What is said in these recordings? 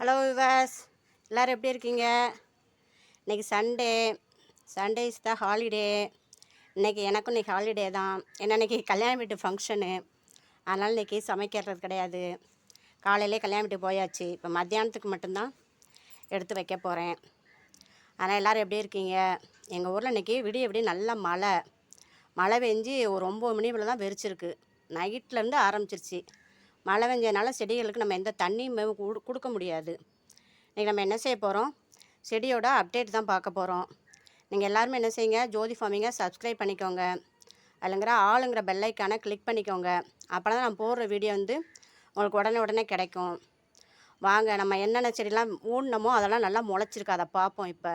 Hello விவாஸ் எல்லோரும் எப்படி இருக்கீங்க? இன்றைக்கி சண்டே சண்டேஸ் தான் ஹாலிடே இன்றைக்கி எனக்கும் இன்றைக்கி ஹாலிடே தான். ஏன்னா இன்றைக்கி கல்யாண வீட்டு ஃபங்க்ஷனு அதனால் இன்றைக்கி சமைக்கிறது கிடையாது. காலையிலே கல்யாண வீட்டுக்கு போயாச்சு. இப்போ மத்தியானத்துக்கு மட்டும்தான் எடுத்து வைக்க போகிறேன் ஆனால் எல்லோரும் எப்படி இருக்கீங்க? எங்கள் ஊரில் இன்றைக்கி விடிய விடிய நல்ல மழை. மழை பெஞ்சு ஒரு ஒம்பது மணி போல் தான் வெறிச்சிருக்கு நைட்லேருந்து ஆரம்பிச்சிருச்சு. மழை பெஞ்சதுனால செடிகளுக்கு நம்ம எந்த தண்ணியுமே கொடுக்க முடியாது. இன்றைக்கி நம்ம என்ன செய்ய போகிறோம் செடியோட அப்டேட் தான் பார்க்க போகிறோம் நீங்கள் எல்லாருமே என்ன செய்யுங்க? ஜோதி ஃபார்மிங்கை சப்ஸ்கிரைப் பண்ணிக்கோங்க. அதுங்கிற ஆளுங்கிற பெல்லைக்கான கிளிக் பண்ணிக்கோங்க. அப்போ தான் நான் போடுற வீடியோ வந்து உங்களுக்கு உடனே உடனே கிடைக்கும். வாங்க நம்ம என்னென்ன செடிலாம் ஊடினமோ அதெல்லாம் நல்லா முளைச்சிருக்கு. அதை பார்ப்போம் இப்போ.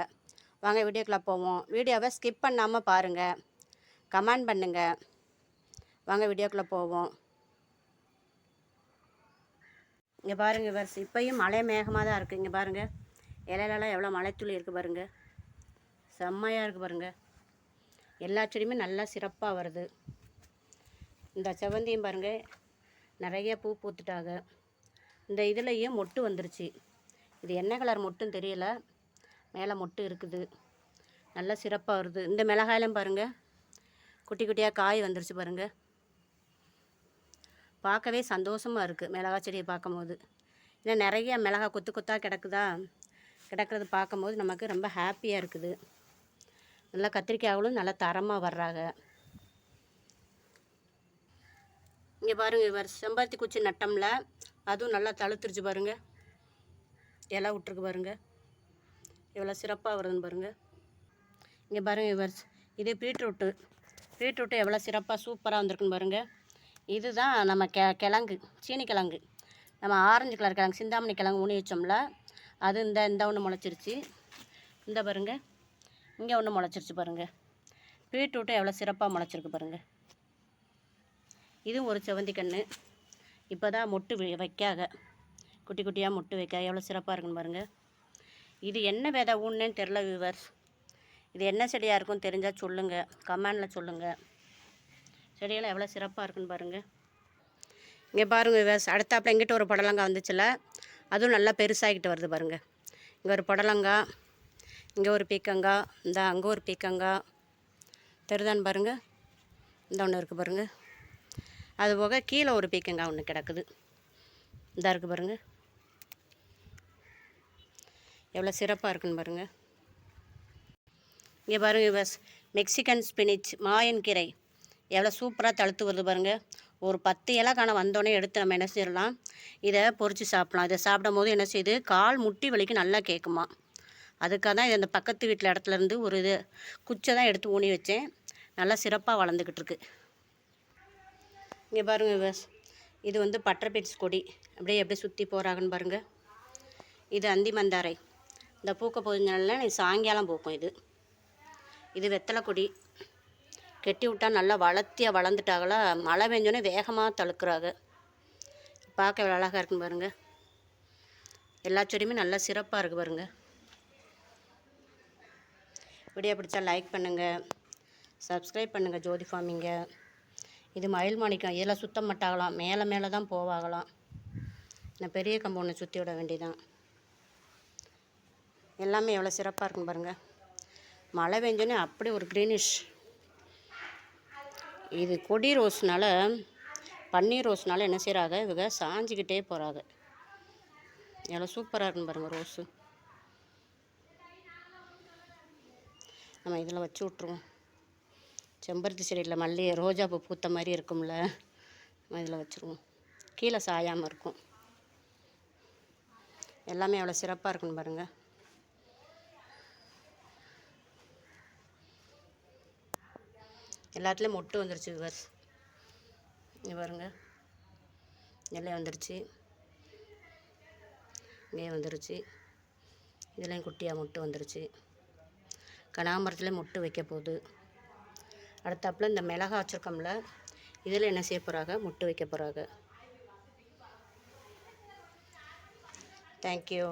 வாங்க வீடியோக்குள்ளே போவோம். வீடியோவை ஸ்கிப் பண்ணாமல் பாருங்கள் கமெண்ட் பண்ணுங்கள் வாங்க வீடியோக்குள்ளே போவோம். இங்கே பாருங்கள் இவர் இப்போயும் மழை மேகமாக தான் இருக்குது இங்கே பாருங்கள் இலையிலலாம் எவ்வளோ மழைத்துளி இருக்குது பாருங்கள் செம்மையாக இருக்குது பாருங்கள் எல்லா செடியுமே நல்லா சிறப்பாக வருது. இந்த செவந்தியும் பாருங்கள் நிறைய பூ பூத்துட்டாங்க. இந்த இதுலேயும் மொட்டு வந்துருச்சு. இது என்ன கலர் மொட்டுன்னு தெரியல. மேலே மொட்டு இருக்குது. நல்லா சிறப்பாக வருது. இந்த மிளகாயிலும் பாருங்கள் குட்டி குட்டியாக காய் வந்துருச்சு பாருங்கள் பார்க்கவே சந்தோஷமாக இருக்குது மிளகா செடியை பார்க்கும்போது. ஏன்னா நிறைய மிளகா கொத்து கொத்தாக கிடக்குதா? கிடக்கிறது பார்க்கும்போது நமக்கு ரொம்ப ஹாப்பியாக இருக்குது. நல்லா கத்திரிக்காய்களும் நல்லா தரமாக வர்றாங்க. இங்கே பாருங்கள் இவர் செம்பருத்தி குச்சி நட்டம்ல அதுவும் நல்லா தழுத்துருச்சு பாருங்கள் இலை விட்ருக்கு பாருங்கள் எவ்வளோ சிறப்பாக வருதுன்னு பாருங்கள் இங்கே பாருங்கள் இவர் இது பீட்ரூட்டு. பீட்ரூட்டு எவ்வளோ சிறப்பாக சூப்பராக வந்திருக்குன்னு பாருங்கள் இதுதான் நம்ம கெ கிழங்கு சீனி கிழங்கு. நம்ம ஆரஞ்சு கலர் கிழங்கு சிந்தாமணி கிழங்கு ஊனி வச்சோம்ல அது இந்த இந்த ஒன்று முளைச்சிருச்சு. இந்த பாருங்கள் இங்கே ஒன்று முளைச்சிருச்சு பாருங்கள் பீட்ரூட்டு எவ்வளோ சிறப்பாக முளைச்சிருக்கு பாருங்கள் இதுவும் ஒரு செவந்தி கன்று இப்போ தான் மொட்டு வைக்காக. குட்டி குட்டியாக மொட்டு வைக்க எவ்வளோ சிறப்பாக இருக்குன்னு பாருங்கள் இது என்ன விதை ஊன்னேன்னு தெரில வியூவர்ஸ் இது என்ன செடியாக இருக்கும் தெரிஞ்சால் சொல்லுங்கள் கமெண்டில் சொல்லுங்கள் செடியெல்லாம் எவ்வளோ சிறப்பாக இருக்குன்னு பாருங்கள் இங்கே பாருங்கள் விவஸ் அடுத்தாப்பில் எங்கிட்ட ஒரு புடலங்காய் வந்துச்சுல அதுவும் நல்லா பெருசாகிக்கிட்டு வருது பாருங்கள் இங்கே ஒரு புடலங்காய் இங்கே ஒரு பீக்கங்காய் இந்த அங்கே ஒரு பீக்கங்காய் தெருதான் பாருங்கள் இந்த ஒன்று இருக்குது பாருங்கள் அது போக கீழே ஒரு பீக்கங்காய் ஒன்று கிடக்குது. இந்த இருக்குது பாருங்கள் எவ்வளோ சிறப்பாக இருக்குன்னு பாருங்கள் இங்கே பாருங்கள் பஸ் மெக்சிகன் ஸ்பினிச் மாயன் கீரை. எவ்வளோ சூப்பராக தழுத்து வருது பாருங்கள் ஒரு பத்து இலக்கான வந்தோடனே எடுத்து நம்ம என்ன செய்யலாம் இதை பொறிச்சு சாப்பிட்லாம். இதை சாப்பிடும் போது என்ன செய்யுது? கால் முட்டி வலிக்கு நல்லா கேட்குமா அதுக்காக தான் இது அந்த பக்கத்து வீட்டில் இடத்துலேருந்து ஒரு இது குச்சை தான் எடுத்து ஊனி வச்சேன். நல்லா சிறப்பாக வளர்ந்துக்கிட்டு இருக்கு. இங்கே பாருங்கள் இது வந்து பட்டர்பீட்ஸ் கொடி. அப்படியே எப்படி சுற்றி போகிறாங்கன்னு பாருங்கள் இது அந்தி மந்தாரை. இந்த பூக்க போதுனால சாயங்காலம் பூக்கும் இது. இது வெத்தலை கொடி. கெட்டி விட்டால் நல்லா வளர்த்தியாக வளர்ந்துட்டாங்களா மழை பெஞ்சோன்னே வேகமாக தழுக்கிறாங்க பார்க்க அழகாக இருக்குன்னு பாருங்கள் எல்லா செடியுமே நல்லா சிறப்பாக இருக்குது பாருங்கள் வீடியோ பிடிச்சா லைக் பண்ணுங்கள் சப்ஸ்கிரைப் பண்ணுங்கள் ஜோதி ஃபார்மிங்க. இது மயில் மாணிக்கம் இதில் சுத்தம் மாட்டாகலாம் மேலே மேலே தான் போவாகலாம். நான் பெரிய கம்பு ஒன்று சுற்றி விட வேண்டியதான் எல்லாமே எவ்வளோ சிறப்பாக இருக்குன்னு பாருங்கள் மழை பெஞ்சோன்னே அப்படி ஒரு க்ரீனிஷ் இது கொடி ரோஸ்னால் பன்னீர் ரோஸ்னால் என்ன செய்கிறாங்க இவங்க சாஞ்சிக்கிட்டே போகிறாங்க எவ்வளோ சூப்பராக இருக்குன்னு பாருங்கள் ரோஸு. நம்ம இதில் வச்சு விட்ருவோம் செம்பருத்தி செடியில் மல்லி ரோஜா பூ பூத்த மாதிரி இருக்கும்ல நம்ம இதில் வச்சுருவோம். கீழே சாயாமல் இருக்கும். எல்லாமே அவ்வளோ சிறப்பாக இருக்குன்னு பாருங்கள் எல்லாத்துலேயும் மொட்டு வந்துருச்சு விவர்ஸ். இங்கே பாருங்க. எல்லாம் வந்துருச்சு. இங்கே வந்துருச்சு. இதுலேயும் குட்டியாக மொட்டு வந்துருச்சு. கனாமரத்துலேயும் மொட்டு வைக்க போகுது. அடுத்தாப்புல இந்த மிளகா வச்சுருக்கோம்ல இதில் என்ன செய்ய போகிறாங்க மொட்டு வைக்க போகிறாங்க தேங்க்யூ